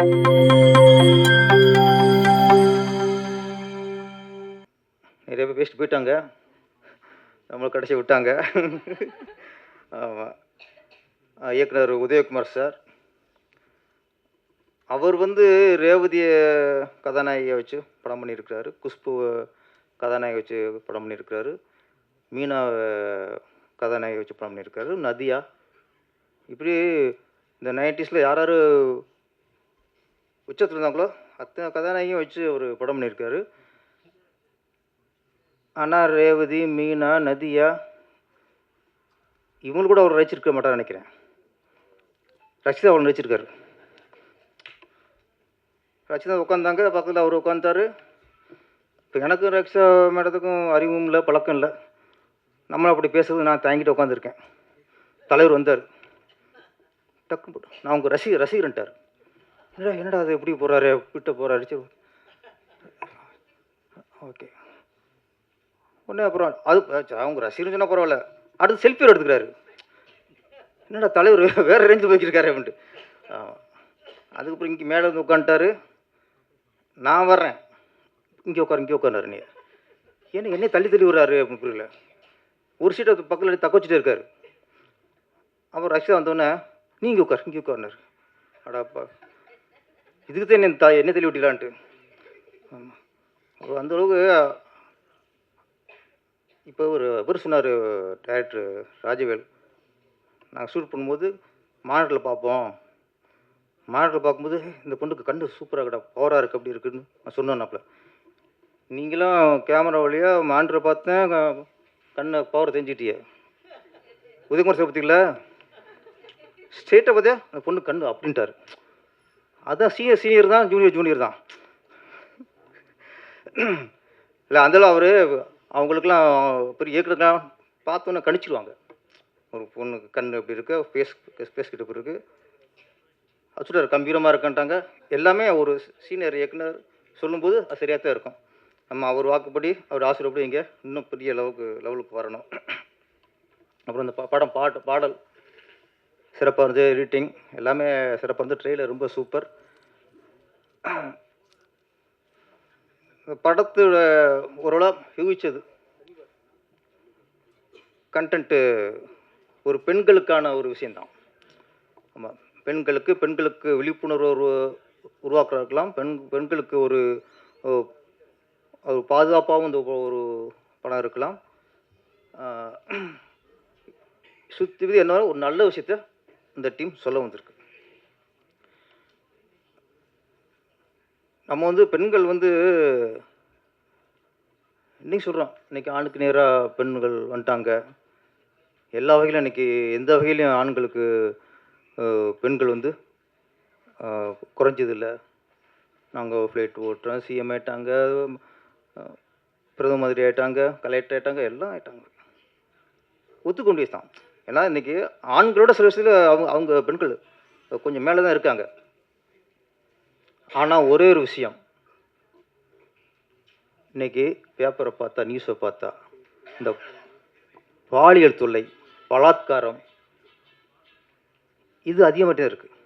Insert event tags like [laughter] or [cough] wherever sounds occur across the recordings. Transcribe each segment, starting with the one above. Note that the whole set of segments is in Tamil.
நிறைய பேர் பேசிட்டு போயிட்டாங்க. நம்மளை கடைசி விட்டாங்க. ஆமாம் இயக்குனர் உதயகுமார் சார். அவர் வந்து ரேவதியை கதாநாயகியை வச்சு படம் பண்ணியிருக்கிறாரு. குஷ்பு கதாநாயகி வச்சு படம் பண்ணியிருக்கிறாரு. மீனா கதாநாயகி வச்சு படம் பண்ணியிருக்காரு நதியா. இப்படி இந்த நைன்டிஸில் யார் யார் உச்சத்தில் இருந்தாங்களோ அத்தனை கதாநாயகியும் வச்சு ஒரு படம் பண்ணியிருக்காரு. ஆனால் ரேவதி மீனா நதியா இவங்க கூட அவர் ரசிச்சிருக்க மாட்டார் நினைக்கிறேன். ரஷிதா அவர் நடிச்சிருக்காரு. ரச்சிதா உட்காந்தாங்க பக்கத்தில் அவர் உட்காந்தாரு இப்போ எனக்கும் ரக்ஷா மேடத்துக்கும் அறிவும் இல்லை பழக்கம் இல்லை. நம்மளும் அப்படி பேசுறது நான் தாங்கிட்டு உட்காந்துருக்கேன் தலைவர் வந்தார். டக்கு நான் உங்கள் ரசிகர் ரசிகர்ன்ட்டார். என்னடா என்னடா அது எப்படி போகிறாரு விட்டு போகிறாரு சரி ஓகே. உடனே அப்புறம் அது அவங்க ரசிகர்னு சொன்னால் பரவாயில்ல. அடுத்து செல்ஃபி எடுத்துக்கிறாரு. என்னடா தலைவர் வேறு ரேஞ்சு போய்க்கிருக்காரு அப்படின்ட்டு. அதுக்கப்புறம் இங்கே மேலே வந்து உட்காந்துட்டாரு. நான் வர்றேன். இங்கே உட்காரு இங்கே உட்காந்தாரு நீ ஏன்னா என்னையே தள்ளி தள்ளி விடுறாரு அப்படின்னு புரியல. ஒரு சீட்டை பக்கத்தில் தக்க வச்சுட்டே இருக்காரு. அப்புறம் ரஷ்யா வந்தோடனே நீ இங்கே உட்கார் இங்கே உட்காருனாரு. அடாப்பா. இதுக்கு தான் என்ன என்ன தள்ளி விட்டிலான்ட்டு ஆமாம் அந்த அளவுக்கு இப்போ ஒரு இவர் சொன்னார் டேரக்டர் ராஜவேல். நாங்கள் ஷூட் பண்ணும்போது மானிட்டரில் பார்ப்போம். மானிட்டரில் பார்க்கும்போது இந்த பொண்ணுக்கு கண்டு சூப்பராக கடா பவராக இருக்குது அப்படி இருக்குன்னு நான் சொன்னேன்னாப்புல. நீங்களும் கேமரா வழியாக மாண்டரை பார்த்தேன் கண்ணை பவர் தெரிஞ்சுக்கிட்டியே. உதயகுமார் சார் பார்த்தீங்களா? ஸ்ட்ரெயிட்டாக பார்த்தியா? அந்த பொண்ணு கண்ணு அப்படின்ட்டாரு. அதான் சீனியர் சீனியர் தான் ஜூனியர் ஜூனியர் தான். இல்லை அந்தளவு அவர் அவங்களுக்குலாம் பெரிய இயக்குனர்லாம் பார்த்தோன்னே கணிச்சிருவாங்க. ஒரு பொண்ணுக்கு கண் எப்படி இருக்கு ஃபேஸ் ஃபேஸ் கிட்ட எப்படி இருக்கு. கம்பீரமாக இருக்கான்ட்டாங்க. எல்லாமே ஒரு சீனியர் இயக்குனர் சொல்லும்போது அது சரியாக தான் இருக்கும். நம்ம அவர் வாக்குப்படி அவர் ஆசிரியப்படி இங்கே இன்னும் பெரிய லெவலுக்கு லெவலுக்கு வரணும். அப்புறம் இந்த ப- படம் பாட்டு பாடல் சிறப்பாக இருந்தது எடிட்டிங் எல்லாமே சிறப்பாக இருந்தது ட்ரெயிலர் ரொம்ப சூப்பர் படத்தோட ஓரளவு யூகிச்சது. கண்டென்ட்டு ஒரு பெண்களுக்கான ஒரு விஷயந்தான் ஆமாம் பெண்களுக்கு பெண்களுக்கு விழிப்புணர்வு உருவாக்குறதுக்கெல்லாம் இருக்கலாம் பெண் பெண்களுக்கு ஒரு ஒரு பாதுகாப்பாகவும் இந்த ஒரு படம் இருக்கலாம். சுற்றி விதி என்ன ஒரு நல்ல விஷயத்த இந்த டீம் சொல்ல வந்திருக்கு. நம்ம வந்து பெண்கள் வந்து இன்றைக்கி சொல்கிறோம் இன்றைக்கி ஆணுக்கு நேராக பெண்கள் வந்துட்டாங்க. எல்லா வகையிலும் இன்னைக்கு எந்த வகையிலையும் ஆண்களுக்கு பெண்கள் வந்து குறைஞ்சதில்லை. நாங்கள் ஃப்ளைட் ஓட்டுறோம் சிஎம் ஆயிட்டாங்க பிரதம மந்திரி ஆயிட்டாங்க கலெக்டர் ஆயிட்டாங்க எல்லாம் ஆயிட்டாங்க. ஒத்துக்கொண்டே தான் ஏன்னா இன்றைக்கி ஆண்களோட சில விஷயத்தில் அவங்க அவங்க பெண்கள் கொஞ்சம் மேலே தான் இருக்காங்க. ஆனால் ஒரே ஒரு விஷயம். இன்னைக்கு பேப்பரை பார்த்தா நியூஸை பார்த்தா இந்த பாலியல் தொல்லை பலாத்காரம் இது அதிகமாகிட்டே இருக்குது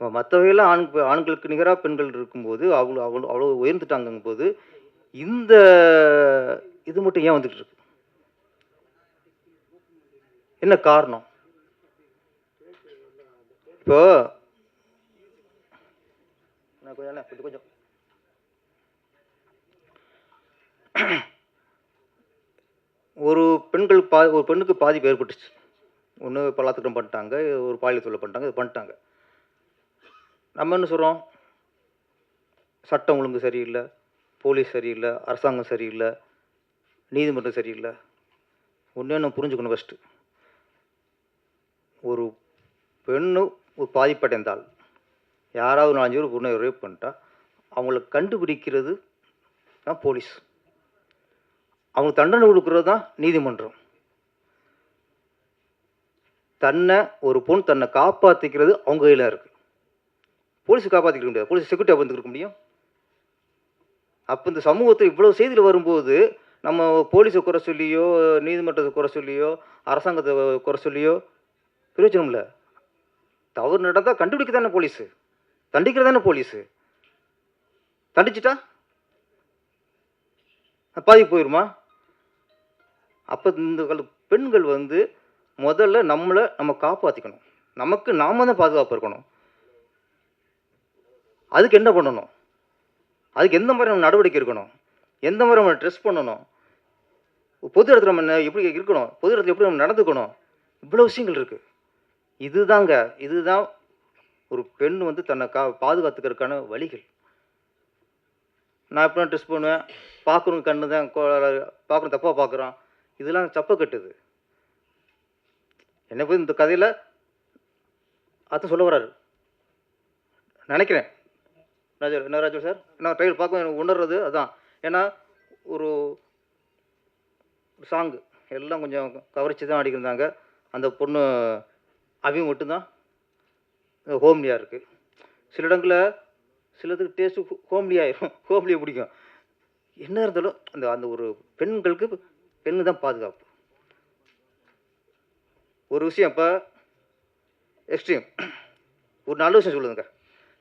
மற்ற வகையில் ஆண் ஆண்களுக்கு நிகராக பெண்கள் இருக்கும்போது அவ்வளோ அவ்வளோ அவ்வளோ உயர்ந்துட்டாங்கும் போது இந்த இது மட்டும் ஏன் வந்துட்டு இருக்கு? என்ன காரணம்? இப்போ கொஞ்சம் கொஞ்சம் கொஞ்சம். ஒரு பெண்கள் பா ஒரு பெண்ணுக்கு பாதிப்பு ஏற்பட்டுச்சு. ஒன்று பலாத்காரம் பண்ணிட்டாங்க ஒரு பாலியல் தொழில் பண்ணிட்டாங்க இது பண்ணிட்டாங்க. நம்ம என்ன சொல்கிறோம் சட்டம் ஒழுங்கு சரியில்லை போலீஸ் சரியில்லை அரசாங்கம் சரியில்லை நீதிமன்றம் சரியில்லை. ஒன்றே நம்ம புரிஞ்சுக்கணும் ஃபஸ்ட்டு ஒரு பெண்ணு ஒரு பாதிப்படைந்தால் யாராவது நாலஞ்சு பேர் பொண்ணை ரேப் பண்ணிட்டா அவங்கள கண்டுபிடிக்கிறது தான் போலீஸ். அவங்களுக்கு தண்டனை கொடுக்கறது தான் நீதிமன்றம். தன்னை ஒரு பொண்ணு தன்னை காப்பாற்றிக்கிறது அவங்க கையில் இருக்குது போலீஸ் காப்பாற்றிக்க முடியாது. போலீஸ் செக்யூரிட்டி வந்து இருக்க முடியும். அப்போ இந்த சமூகத்தில் இவ்வளோ செய்தியில் வரும்போது நம்ம போலீஸை குறை சொல்லியோ நீதிமன்றத்தை குறை சொல்லியோ அரசாங்கத்தை குறை சொல்லியோ பிரயோஜனம் இல்லை. தவறு நடந்தால் கண்டுபிடிக்க தானே போலீஸு? தண்டிக்கிற தானே போலீஸு? தண்டிச்சிட்டா? பாதி போயிருமா? அப்போ இந்த கால பெண்கள் வந்து முதல்ல நம்மளை நம்ம காப்பாற்றிக்கணும் நமக்கு நாம தான் பாதுகாப்பு இருக்கணும். அதுக்கு என்ன பண்ணணும்? அதுக்கு எந்த மாதிரி நம்ம நடவடிக்கை இருக்கணும் எந்த மாதிரி நம்ம ட்ரெஸ் பண்ணணும்? பொது இடத்துல நம்ம எப்படி இருக்கணும்? பொது இடத்துல எப்படி நம்ம நடந்துக்கணும்? இவ்வளோ விஷயங்கள் இருக்குது இதுதாங்க இதுதான் ஒரு பெண் வந்து தன்னை கா பாதுகாத்துக்கிறதுக்கான வழிகள். நான் எப்படி ட்ரெஸ் பண்ணுவேன் பார்க்குறவங்க கண்ணு தான் பார்க்குறோம் தப்பாக பார்க்குறான். இதெல்லாம் தப்பை கட்டுது. என்ன போய் இந்த கதையில் அதான் சொல்ல வர்றாரு. நினைக்கிறேன். ராஜா என்ன ராஜா சார்? நான் ட்ரைலர் பார்க்க எனக்கு உணர்றது அதான். ஏன்னா ஒரு சாங்கு. எல்லாம் கொஞ்சம் கவரிச்சு தான் அடிக்கிறாங்க அந்த பொண்ணு அவங்க மட்டும்தான் ஹோம்லியாக இருக்குது சில இடங்களில் சிலதுக்கு டேஸ்ட்டு ஹோம்லி ஆயிரும். [laughs] ஹோம்லியை பிடிக்கும். என்ன இருந்தாலும் அந்த அந்த ஒரு பெண்களுக்கு பெண்ணு தான் பாதுகாப்பு. ஒரு விஷயம் இப்போ எக்ஸ்ட்ரீம் ஒரு நல்ல விஷயம் சொல்லுதுங்க.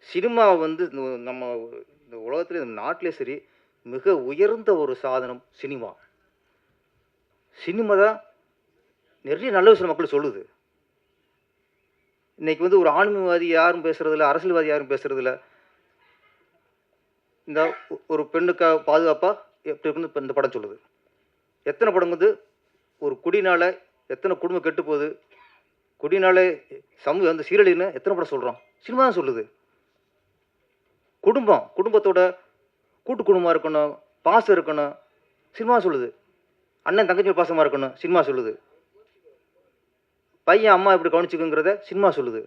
சினிமா வந்து இந்த நம்ம இந்த உலகத்துல நம்ம நாட்டிலே சரி மிக உயர்ந்த ஒரு சாதனம் சினிமா. சினிமா தான் நிறைய நல்ல விஷயம் மக்கள் சொல்லுது. இன்றைக்கி வந்து ஒரு ஆன்மீகவாதி யாரும் பேசுறதில்ல அரசியல்வாதி யாரும் பேசுகிறதில்ல இந்த ஒரு பெண்ணுக்கு பாதுகாப்பாக எப்படி இருக்குன்னு இந்த படம் சொல்லுது? எத்தனை படம் வந்து ஒரு குடினால எத்தனை குடும்பம் கெட்டு போகுது? குடினால சமூக அந்த சீரழின்னு எத்தனை படம் சொல்கிறோம் சினிமா தான் சொல்லுது. குடும்பம் குடும்பத்தோட கூட்டு குடும்பமாக இருக்கணும் பாசம் இருக்கணும் சினிமா சொல்லுது. அண்ணன் தங்கச்சி பாசமாக இருக்கணும் சினிமா சொல்லுது. பையன் அம்மா எப்படி கவனிச்சுக்குங்கிறத சினிமா சொல்லுது.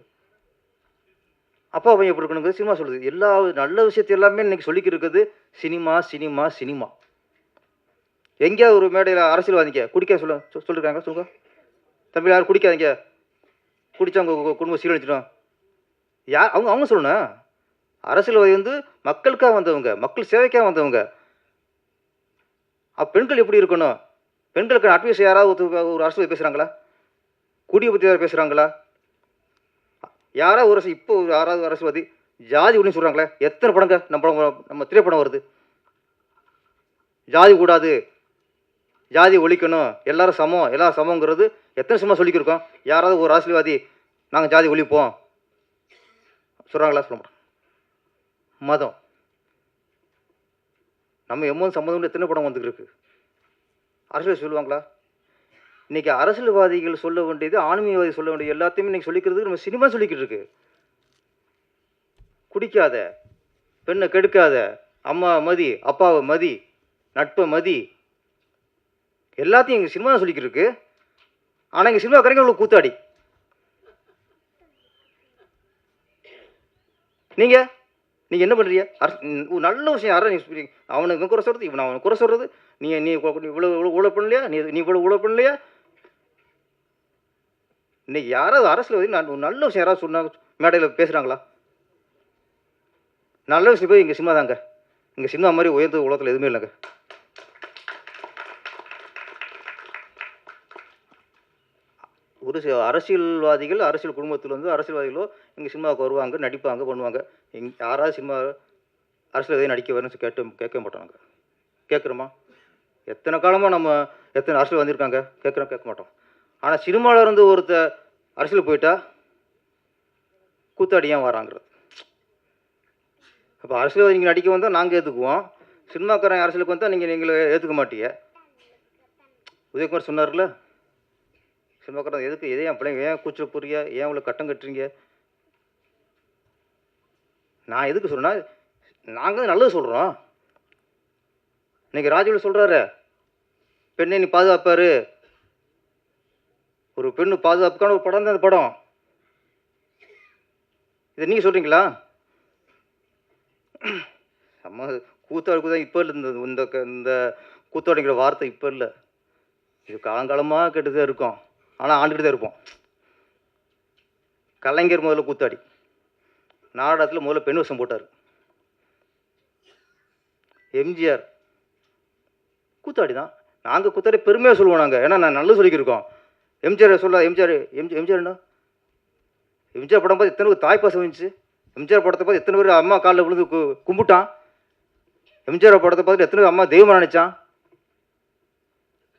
அப்பா பையன் எப்படி இருக்கணுங்கிறது சினிமா சொல்லுது. எல்லா நல்ல விஷயத்தையும் எல்லாமே இன்னைக்கு சொல்லிக்கிருக்குது. இருக்குது சினிமா சினிமா சினிமா. எங்கேயாவது ஒரு மேடையில் அரசியல்வாதிங்க குடிக்க சொல்ல சொல்லிருக்காங்க சொல்லுங்க. தம்பி யாரும் குடிக்காதீங்க. குடித்தவங்க குடும்பம் சீரழிச்சிடும் யார் அவங்க அவங்க சொல்லணும். அரசியல்வாதி வந்து மக்களுக்காக வந்தவங்க மக்கள் சேவைக்காக வந்தவங்க. அப்போ பெண்கள் எப்படி இருக்கணும்? பெண்களுக்கு அட்வைஸ் யாராவது ஒரு அரசியல் பேசுகிறாங்களா குடியை பற்றி யாராவது பேசுகிறாங்களா யாராவது ஒரு அரசு- இப்போ ஒரு யாராவது அரசியல்வாதி ஜாதி ஒன்று சொல்கிறாங்களே எத்தனை படங்க நம்ம படம் நம்ம திரைப்படம் வருது? ஜாதி கூடாது ஜாதி ஒழிக்கணும் எல்லாரும் சமம் எல்லாரும் சமங்கிறது எத்தனை சமம் சொல்லிக்கிருக்கோம்? யாராவது ஒரு அரசியல்வாதி நாங்கள் ஜாதி ஒழிப்போம். சொல்கிறாங்களா சொல்ல மாட்டோம். மதம். நம்ம எம்மோ சம்மந்தம் எத்தனை படம் வந்துருக்கு அரசியல் சொல்லுவாங்களா? இன்னைக்கு அரசியல்வாதிகள் சொல்ல வேண்டியது ஆன்மீகவாதி சொல்ல வேண்டியது எல்லாத்தையுமே இன்னைக்கு சொல்லிக்கிறதுக்கு நம்ம சினிமா சொல்லிக்கிட்டு இருக்கு குடிக்காத பெண்ணை கெடுக்காத அம்மா மதி அப்பாவை மதி நட்பை மதி எல்லாத்தையும் எங்கள் சினிமா சொல்லிக்கிட்டு இருக்கு ஆனால் எங்கள் சினிமா கரைங்க இவ்வளோ கூத்தாடி. நீங்கள் நீங்கள் என்ன பண்ணுறீங்க அரசு நல்ல விஷயம் யாரும் நீ அவனுக்கு குறை சொல்கிறது இவன் அவனுக்கு குறை சொல்கிறது நீ நீ இவ்வளோ இவ்வளோ ஊழல் பண்ணலையா? நீ நீ இவ்வளோ ஊழல் பண்ணலையா? இன்னைக்கு யாராவது அரசியல் நான் நல்ல விஷயம் யாராவது சொன்னாங்க மேடையில் பேசுகிறாங்களா நல்ல விஷயம் போய் இங்கே சினிமா தாங்க. இங்கே சினிமா மாதிரி உயர்ந்த உலகத்தில் எதுவுமே இல்லைங்க. ஒரு சில அரசியல்வாதிகள் அரசியல் குடும்பத்தில் வந்து அரசியல்வாதிகளோ இங்கே சினிமாவுக்கு வருவாங்க நடிப்பாங்க பண்ணுவாங்க. இங் யாராவது சினிமா அரசியல் எதையும் நடிக்க வரணும்னு கேட்டு கேட்க மாட்டோம் கேட்குறோமா? எத்தனை காலமாக நம்ம எத்தனை அரசியல் வந்திருக்காங்க? கேட்குறோம் கேட்க மாட்டோம். ஆனால் சினிமாவில் இருந்து ஒருத்தர் அரசியல் போயிட்டா கூத்தாடி ஏன் வராங்கிறது? அப்போ அரசியல் நீங்கள் நடிக்க வந்தால் நாங்கள் ஏற்றுக்குவோம் சினிமாக்காரன் அரசியலுக்கு வந்தால் நீங்கள் நீங்களே ஏற்றுக்க மாட்டீங்க. உதயகுமார் சொன்னார்ல சினிமாக்காரன் எதுக்கு எதை என் பிள்ளைங்க ஏன் கூச்சல் போறீங்க ஏன் இவ்வளோ கட்டம் கட்டுறீங்க? நான் எதுக்கு சொல்கிறேன்னா நாங்கள் நல்லது சொல்கிறோம் இன்றைக்கி ராஜுவில் சொல்கிறாரு பெண்ணை நீ பாதுகாப்பாரு ஒரு பெண்ணு பாதுகாப்புக்கான ஒரு படம் தான் அந்த படம். இதை நீங்கள் சொல்கிறீங்களா செம்ம கூத்தாடி தான் இப்போ இல்லை இந்த இந்த க- இந்த கூத்தாடிங்கிற வார்த்தை இப்போ இல்லை. இது காலங்காலமாக கேட்டு தான் இருக்கும். ஆனால் ஆண்டுகிட்டு தான் இருப்போம். கலைஞர் முதல்ல கூத்தாடி. நாடகத்தில் முதல்ல பெண் வசம் போட்டார். எம்ஜிஆர். கூத்தாடி தான். நாங்கள் கூத்தாடி பெருமையாக சொல்லுவோம் நாங்கள் ஏன்னா நான் நல்லது சொல்லிக்கிருக்கோம். எம்ஜிஆர் சொல்ல எம்ஜிஆர் எம்ஜி எம்ஜிஆர் என்ன? எம்ஜிஆர் படம் பார்த்து எத்தனை தாய் பாசம் வந்துச்சு எம்ஜிஆர் படத்தை பார்த்து எத்தனை பேர் அம்மா காலில் விழுந்து கும்பிட்டான்? எம்ஜிஆர் படத்தை பார்த்துட்டு எத்தனை பேர் அம்மா தெய்வம் நினைச்சான்?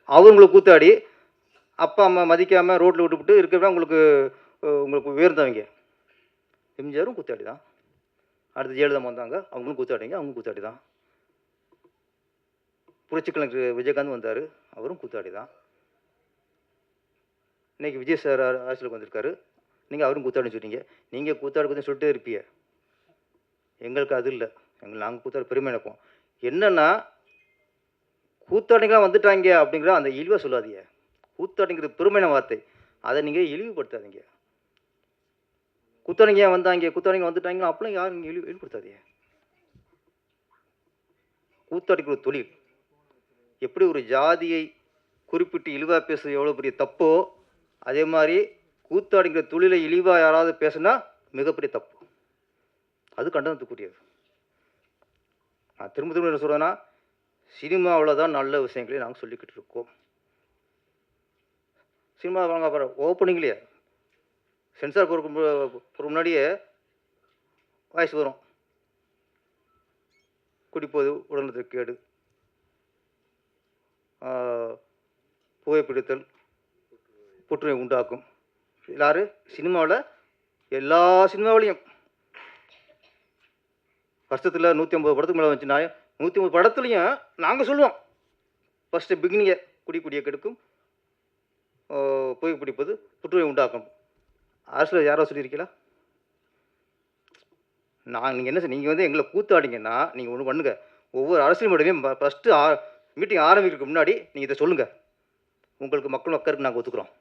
அவங்களை கூத்தாடி அப்பா அம்மா மதிக்காமல் ரோட்டில் விட்டுவிட்டு இருக்கிறவங்க உங்களுக்கு உங்களுக்கு உயர்ந்தவங்க. எம்ஜிஆரும் கூத்தாடி தான் அடுத்து ஜெயலலிதா வந்தாங்க. அவங்களும் கூத்தாடிங்க அவங்களும் கூத்தாடி தான் புரட்சிக்கலைஞர் விஜயகாந்த் வந்தார். அவரும் கூத்தாடி தான் இன்றைக்கி விஜய் சார் அரசியலுக்கு வந்திருக்காரு. நீங்கள் அவரும் கூத்தாடின்னு சொல்கிறீங்க நீங்கள் கூத்தாடி கொஞ்சம் சொல்லிட்டே இருப்பீங்க எங்களுக்கு அது இல்லை. எங்கள் நாங்கள் கூத்தாடி பெருமை நினைப்போம் என்னென்னா கூத்தாடிங்களாம் வந்துட்டாங்க அப்படிங்கிற அந்த இழிவாக சொல்லாதீங்க. கூத்தாடிங்கிறது பெருமையான வார்த்தை. அதை நீங்கள் இழிவுபடுத்தாதீங்க. கூத்தாடிங்க ஏன் வந்தாங்க? கூத்தாடிங்க வந்துட்டாங்க அப்பெல்லாம் யாரும் நீங்கள் இழிவு இழிவுபடுத்தாதீங்க. கூத்தாடிக்கிற ஒரு தொழில். எப்படி ஒரு ஜாதியை குறிப்பிட்டு இழிவாக பேசுறது எவ்வளோ பெரிய தப்போ அதே மாதிரி கூத்தாடிங்கிற தொழிலை இழிவாக யாராவது பேசுனா மிகப்பெரிய தப்பு. அது கண்டனத்துக்குரியது. நான் திரும்ப திரும்ப என்ன சொல்கிறேன்னா சினிமாவில் தான் நல்ல விஷயங்களை நாங்கள் சொல்லிக்கிட்டு இருக்கோம். சினிமா வாங்க அப்புறம் ஓப்பனிங்லேயே சென்சார் போகிறக்கு முன்னாடியே வாய்ஸ் வரும். குடிப்போது உடல்நலத்துக்கு கேடு. புகைப்பிடித்தல் புற்றுநோய் உண்டாக்கும். யார் சினிமாவில் எல்லா சினிமாவிலையும். வருஷத்தில் நூற்றி ஐம்பது படத்துக்கு மேலே வந்துச்சுன்னா நூற்றி ஐம்பது படத்துலையும் நாங்கள் சொல்லுவோம். ஃபஸ்ட்டு பிகினிங்கை குடி குடியை கெடுக்கும். போய் புகைப்பிடிப்பது புற்றுநோய் உண்டாக்கும். அரசில் யாரோ சொல்லியிருக்கீங்களா? நான் நீங்கள் என்ன நீங்கள் வந்து எங்களை கூத்தாடிங்கன்னா நீங்கள் ஒன்று பண்ணுங்க. ஒவ்வொரு அரசியல் மேடையும் ஃபஸ்ட்டு ஆ மீட்டிங் ஆரம்பிக்கிறதுக்கு முன்னாடி நீங்கள் இதை சொல்லுங்கள் உங்களுக்கு மக்கள் மக்களுக்கு நாங்கள் ஒத்துக்குறோம்.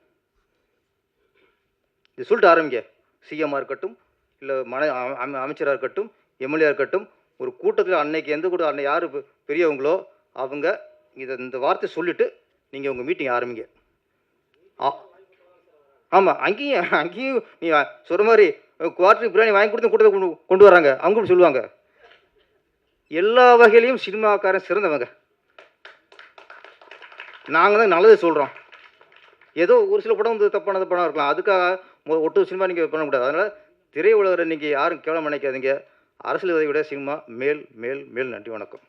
இது சொல்லிட்டு ஆரம்பிங்க. சிஎம்மாக இருக்கட்டும் இல்லை மன அமை அமைச்சராக இருக்கட்டும் எம்எல்ஏ இருக்கட்டும் ஒரு கூட்டத்தில் அன்னைக்கு எந்த கூட அன்னை யார் பெரியவங்களோ அவங்க இதை இந்த வார்த்தை சொல்லிவிட்டு நீங்கள் உங்கள் மீட்டிங் ஆரம்பிங்க. ஆ ஆமாம் அங்கேயும் அங்கேயும் நீ சொல்கிற மாதிரி குவார்டர் பிரியாணி வாங்கி கொடுத்து கூட்டத்தை கொண்டு கொண்டு வராங்க. அவங்க சொல்லுவாங்க. எல்லா வகையிலையும் சினிமாக்காரன் சிறந்தவங்க. நாங்கள் தான் நல்லது சொல்கிறோம் ஏதோ ஒரு சில படம் வந்து தப்பானது படம் இருக்கலாம். அதுக்காக ஒட்டு சினிமா நீங்கள் பண்ணக்கூடாது அதனால் திரையுலகரை நீங்கள் யாரும் கேவலம் நினைக்காதீங்க. அரசியல்வாதியை விட சினிமா மேல் மேல் மேல். நன்றி வணக்கம்.